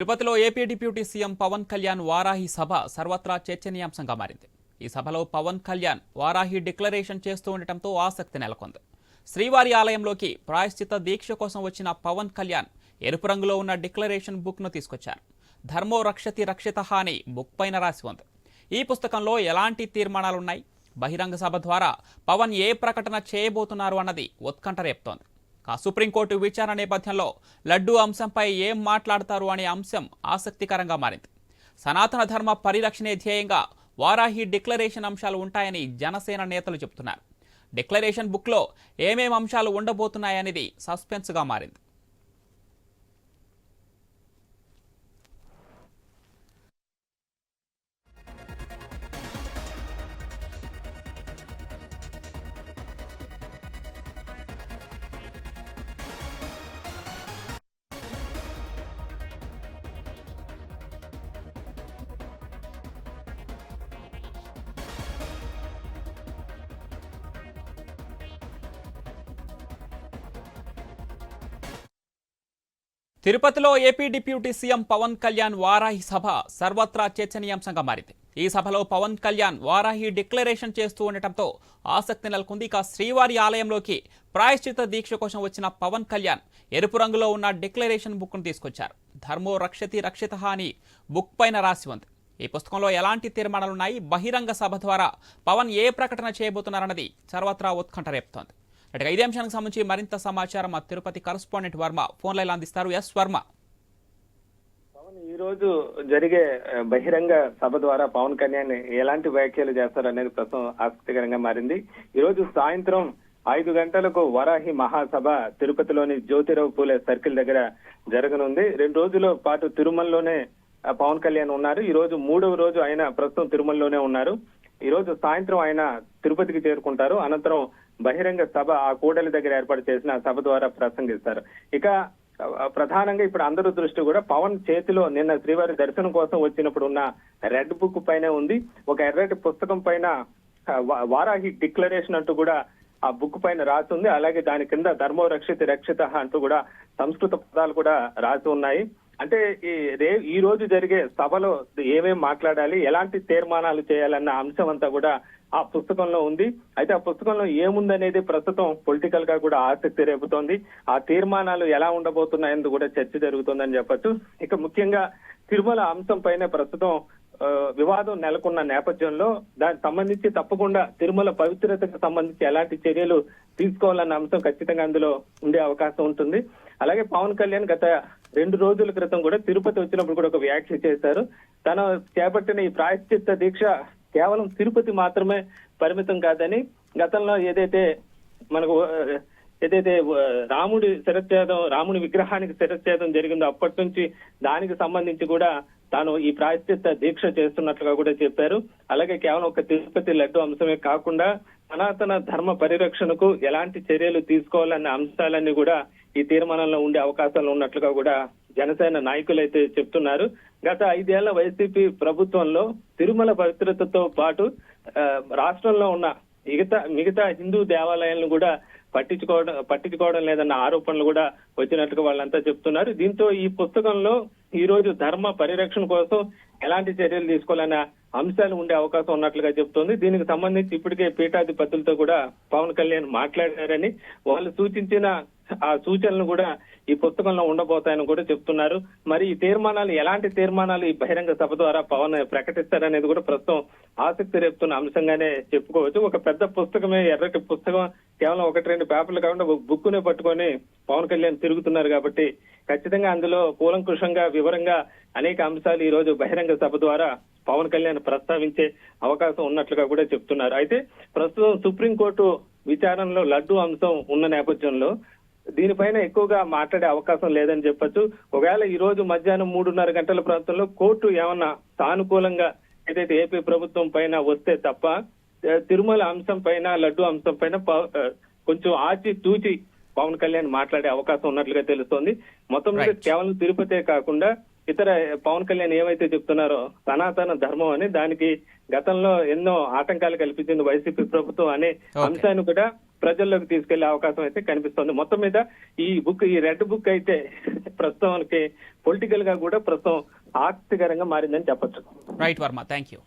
తిరుపతిలో AP deputy CM Pawan Kalyan Varahi సభ సర్వత్రా చర్చనీయాంశంగా మారింది. ఈ సభలో పవన్ కళ్యాణ్ వారాహి డిక్లరేషన్ చేస్తూ ఉండటంతో ఆసక్తి నెలకొంది. శ్రీవారి ఆలయంలోకి ప్రాయశ్చిత దీక్ష కోసం వచ్చిన పవన్ కళ్యాణ్ ఎరుపు రంగులో ఉన్న డిక్లరేషన్ బుక్ను తీసుకొచ్చారు. ధర్మో రక్షతి రక్షిత అని బుక్ పైన రాసి ఉంది. ఈ పుస్తకంలో ఎలాంటి తీర్మానాలున్నాయి? బహిరంగ సభ ద్వారా పవన్ ఏ ప్రకటన చేయబోతున్నారు అన్నది ఉత్కంఠ రేపుతోంది. సుప్రీంకోర్టు విచారణ నేపథ్యంలో లడ్డూ అంశంపై ఏం మాట్లాడతారు అనే అంశం ఆసక్తికరంగా మారింది. సనాతన ధర్మ పరిరక్షణే ధ్యేయంగా వారాహి డిక్లరేషన్ అంశాలు ఉంటాయని జనసేన నేతలు చెబుతున్నారు. డిక్లరేషన్ బుక్లో ఏమేం అంశాలు ఉండబోతున్నాయనేది సస్పెన్స్గా మారింది. తిరుపతిలో AP deputy CM Pawan Kalyan Varahi సభ సర్వత్రా చర్చనీయాంశంగా మారింది. ఈ సభలో పవన్ కళ్యాణ్ వారాహి డిక్లరేషన్ చేస్తూ ఉండటంతో ఆసక్తి నెలకొంది. ఇక శ్రీవారి ఆలయంలోకి ప్రాయశ్చిత దీక్ష కోసం వచ్చిన పవన్ కళ్యాణ్ ఎరుపు రంగులో ఉన్న డిక్లరేషన్ బుక్ను తీసుకొచ్చారు. ధర్మో రక్షతి రక్షిత అని బుక్ పైన రాసి ఉంది. ఈ పుస్తకంలో ఎలాంటి తీర్మానాలున్నాయి? బహిరంగ సభ ద్వారా పవన్ ఏ ప్రకటన చేయబోతున్నారన్నది సర్వత్రా ఉత్కంఠ రేపుతోంది. అటుగా ఇదే అంశానికి సంబంధించి మరింత సమాచారం మా Tirupati correspondent Varma phone line అందిస్తారు. ఎస్ వర్మ. ఈ రోజు జరిగే బహిరంగ సభ ద్వారా పవన్ కళ్యాణ్ ఎలాంటి వ్యాఖ్యలు చేస్తారు అనేది ప్రస్తుతం ఆసక్తికరంగా మారింది. ఈ రోజు సాయంత్రం ఐదు గంటలకు వరాహి మహాసభ తిరుపతిలోని జ్యోతిరావు పూలే సర్కిల్ దగ్గర జరగనుంది. రెండు రోజుల పాటు తిరుమలలోనే పవన్ కళ్యాణ్ ఉన్నారు. ఈ రోజు మూడవ రోజు ఆయన ప్రస్తుతం తిరుమలలోనే ఉన్నారు. ఈ రోజు సాయంత్రం ఆయన తిరుపతికి చేరుకుంటారు. అనంతరం బహిరంగ సభ ఆ కూడలి దగ్గర ఏర్పాటు చేసిన సభ ద్వారా ప్రసంగిస్తారు. ఇక ప్రధానంగా ఇప్పుడు అందరూ దృష్టి కూడా పవన్ చేతిలో నిన్న శ్రీవారి దర్శనం కోసం వచ్చినప్పుడు ఉన్న రెడ్ బుక్ పైన ఉంది. ఒక ఎర్రటి పుస్తకం పైన వారాహి డిక్లరేషన్ అంటూ కూడా ఆ బుక్ పైన రాసి ఉంది. అలాగే దాని కింద ధర్మో రక్షిత రక్షిత అంటూ కూడా సంస్కృత పదాలు కూడా రాసి ఉన్నాయి. అంటే ఈ రే ఈ రోజు జరిగే సభలో ఏమేమి మాట్లాడాలి ఎలాంటి తీర్మానాలు చేయాలన్న అంశం అంతా కూడా ఆ పుస్తకంలో ఉంది. అయితే ఆ పుస్తకంలో ఏముందనేది ప్రస్తుతం పొలిటికల్గా కూడా ఆసక్తి రేపుతోంది. ఆ తీర్మానాలు ఎలా ఉండబోతున్నాయని కూడా చర్చ జరుగుతోందని చెప్పొచ్చు. ఇక ముఖ్యంగా తిరుమల అంశం పైన ప్రస్తుతం ఆ, వివాదం నెలకొన్న నేపథ్యంలో దానికి సంబంధించి తప్పకుండా తిరుమల పవిత్రతకు సంబంధించి ఎలాంటి చర్యలు తీసుకోవాలన్న అంశం ఖచ్చితంగా అందులో ఉండే అవకాశం ఉంటుంది. అలాగే పవన్ కళ్యాణ్ గత రెండు రోజుల క్రితం కూడా తిరుపతి వచ్చినప్పుడు కూడా ఒక వ్యాఖ్య చేశారు. తను చేపట్టిన ఈ ప్రాయశ్చిత్త దీక్ష కేవలం తిరుపతి మాత్రమే పరిమితం కాదని గతంలో ఏదైతే మనకు ఏదైతే రాముడి శిరచ్ఛేదం రాముడి విగ్రహానికి శిరచ్ఛేదం జరిగిందో అప్పటి నుంచి దానికి సంబంధించి కూడా తాను ఈ ప్రాయశ్చిత్త దీక్ష చేస్తున్నట్లుగా కూడా చెప్పారు. అలాగే కేవలం ఒక తిరుపతి లడ్డు అంశమే కాకుండా సనాతన ధర్మ పరిరక్షణకు ఎలాంటి చర్యలు తీసుకోవాలన్న అంశాలన్నీ కూడా ఈ తీర్మానంలో ఉండే అవకాశాలు ఉన్నట్లుగా కూడా జనసేన నాయకులు అయితే చెప్తున్నారు. గత ఐదేళ్ళ వైసీపీ ప్రభుత్వంలో తిరుమల పవిత్రతతో పాటు ఆ, రాష్ట్రంలో ఉన్న మిగతా మిగతా హిందూ దేవాలయాలను కూడా పట్టించుకోవడం పట్టించుకోవడం లేదన్న ఆరోపణలు కూడా వచ్చినట్టుగా వాళ్ళంతా చెప్తున్నారు. దీంతో ఈ పుస్తకంలో ఈ రోజు ధర్మ పరిరక్షణ కోసం ఎలాంటి చర్యలు తీసుకోవాలన్న అంశాలు ఉండే అవకాశం ఉన్నట్లుగా చెప్తోంది. దీనికి సంబంధించి ఇప్పటికే పీఠాధిపతులతో కూడా పవన్ కళ్యాణ్ మాట్లాడారని వాళ్ళు సూచించిన ఆ సూచనలు కూడా ఈ పుస్తకంలో ఉండబోతాయని కూడా చెప్తున్నారు. మరి ఈ తీర్మానాలు ఎలాంటి తీర్మానాలు ఈ బహిరంగ సభ ద్వారా పవన్ ప్రకటిస్తారనేది కూడా ప్రస్తుతం ఆసక్తి రేపుతున్న అంశంగానే చెప్పుకోవచ్చు. ఒక పెద్ద పుస్తకమే ఎర్రటి పుస్తకం కేవలం ఒకటి రెండు పేపర్లు కాకుండా బుక్ నే పట్టుకొని పవన్ కళ్యాణ్ తిరుగుతున్నారు కాబట్టి ఖచ్చితంగా అందులో కూలంకుషంగా వివరంగా అనేక అంశాలు ఈ రోజు బహిరంగ సభ ద్వారా పవన్ కళ్యాణ్ ప్రస్తావించే అవకాశం ఉన్నట్లుగా కూడా చెప్తున్నారు. అయితే ప్రస్తుతం సుప్రీంకోర్టు విచారణలో లడ్డు అంశం ఉన్న నేపథ్యంలో దీనిపైన ఎక్కువగా మాట్లాడే అవకాశం లేదని చెప్పొచ్చు ఒకవేళ ఈ రోజు మధ్యాహ్నం మూడున్నర గంటల ప్రాంతంలో కోర్టు ఏమన్నా సానుకూలంగా ఏదైతే ఏపీ ప్రభుత్వం పైన వస్తే తప్ప తిరుమల అంశం పైన లడ్డు అంశం పైన కొంచెం ఆచి తూచి పవన్ కళ్యాణ్ మాట్లాడే అవకాశం ఉన్నట్లుగా తెలుస్తోంది మొత్తం మీద. కేవలం తిరుపతే కాకుండా ఇతర పవన్ కళ్యాణ్ ఏమైతే చెప్తున్నారో సనాతన ధర్మం అని దానికి గతంలో ఎన్నో ఆటంకాలు కల్పించింది వైసీపీ ప్రభుత్వం అనే. అంశాన్ని కూడా ప్రజల్లోకి తీసుకెళ్ళే అవకాశం అయితే కనిపిస్తోంది. మొత్తం మీద ఈ బుక్ ఈ రెడ్ బుక్ అయితే ప్రస్తుతానికి పొలిటికల్గా కూడా ప్రస్తుతం ఆసక్తికరంగా మారిందని చెప్పొచ్చు. Right Varma thank you